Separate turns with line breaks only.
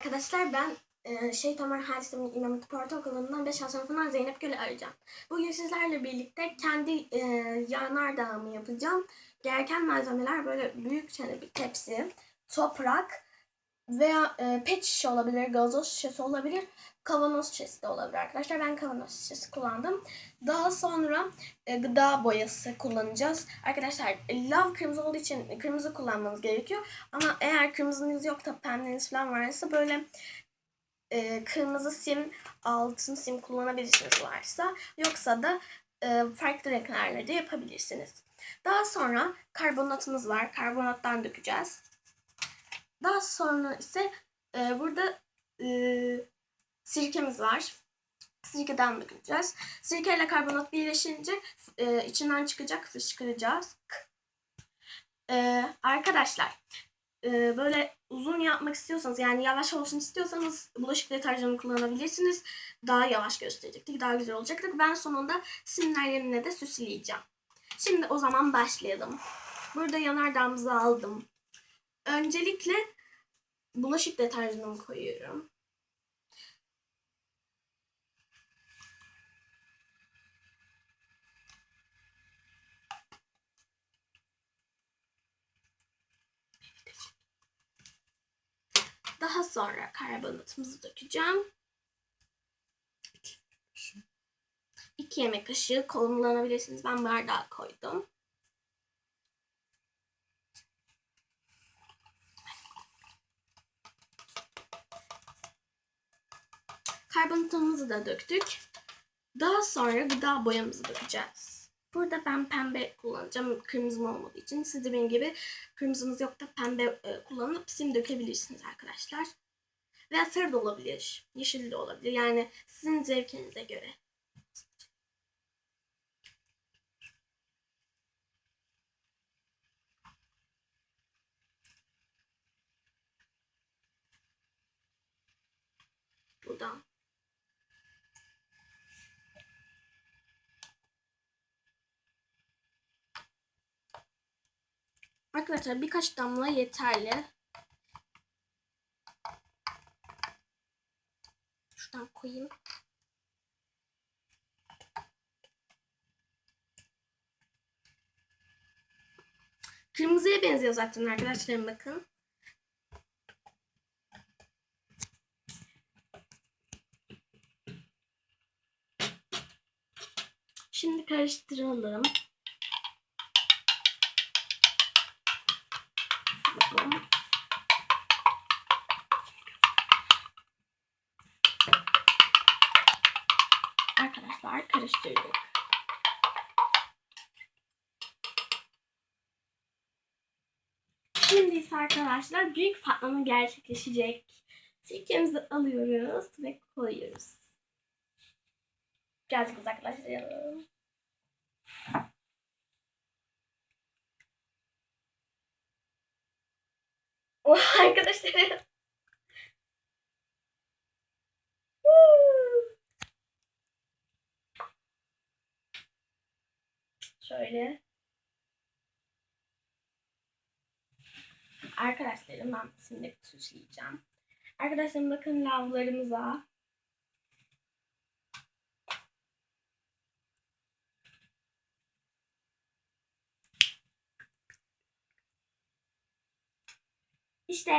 Arkadaşlar ben e, Şehit Ömer Halis İmam Hatip Ortaokulu'ndan 5 sınıfından Zeynep Gül'ü arayacağım. Bugün sizlerle birlikte kendi e, yanardağımı yapacağım. Gereken malzemeler böyle büyük bir tepsi, toprak veya e, pet şişe olabilir, gazoz şişesi olabilir, kavanoz şişesi de olabilir arkadaşlar. Ben kavanoz şişesi kullandım. Daha sonra e, gıda boyası kullanacağız. Arkadaşlar lav kırmızı olduğu için kırmızı kullanmanız gerekiyor. Ama eğer kırmızınız yok da pembeniz falan varsa böyle e, kırmızı sim, altın sim kullanabilirsiniz varsa. Yoksa da e, farklı renklerle de yapabilirsiniz. Daha sonra karbonatımız var. Karbonattan dökeceğiz. Daha sonra ise e, burada e, sirkemiz var. Sirkeden dökeceğiz. Sirke ile karbonat birleşince e, içinden çıkacak fışkıracağız. E, arkadaşlar e, böyle uzun yapmak istiyorsanız yani yavaş olsun istiyorsanız bulaşık deterjanı kullanabilirsiniz. Daha yavaş gösterecektik. Daha güzel olacaktık. Ben sonunda simler yerine de süsleyeceğim. Şimdi o zaman başlayalım. Burada yanardağımızı aldım. Öncelikle bulaşık deterjanımı koyuyorum. Daha sonra karbonatımızı dökeceğim. İki yemek kaşığı kullanabilirsiniz. Ben bardağa koydum. Karbonatımızı da döktük. Daha sonra gıda boyamızı dökeceğiz. Burada ben pembe kullanacağım. Kırmızım olmadığı için. Siz de benim gibi kırmızınız yok da pembe e, kullanıp sim dökebilirsiniz arkadaşlar. Veya sarı da olabilir. Yeşil de olabilir. Yani sizin zevkinize göre. Buradan. Arkadaşlar birkaç damla yeterli. Şuradan koyayım. Kırmızıya benziyor zaten arkadaşlarım bakın. Şimdi karıştıralım. Bakalım. Arkadaşlar karıştırdık. Şimdi ise arkadaşlar büyük patlama gerçekleşecek. Sirkemizi alıyoruz ve koyuyoruz. Birazcık uzaklaştıralım. Oh arkadaşlar. Şöyle. Arkadaşlarım ben şimdi süsleyeceğim. Arkadaşlarım bakın lavlarımıza. İşte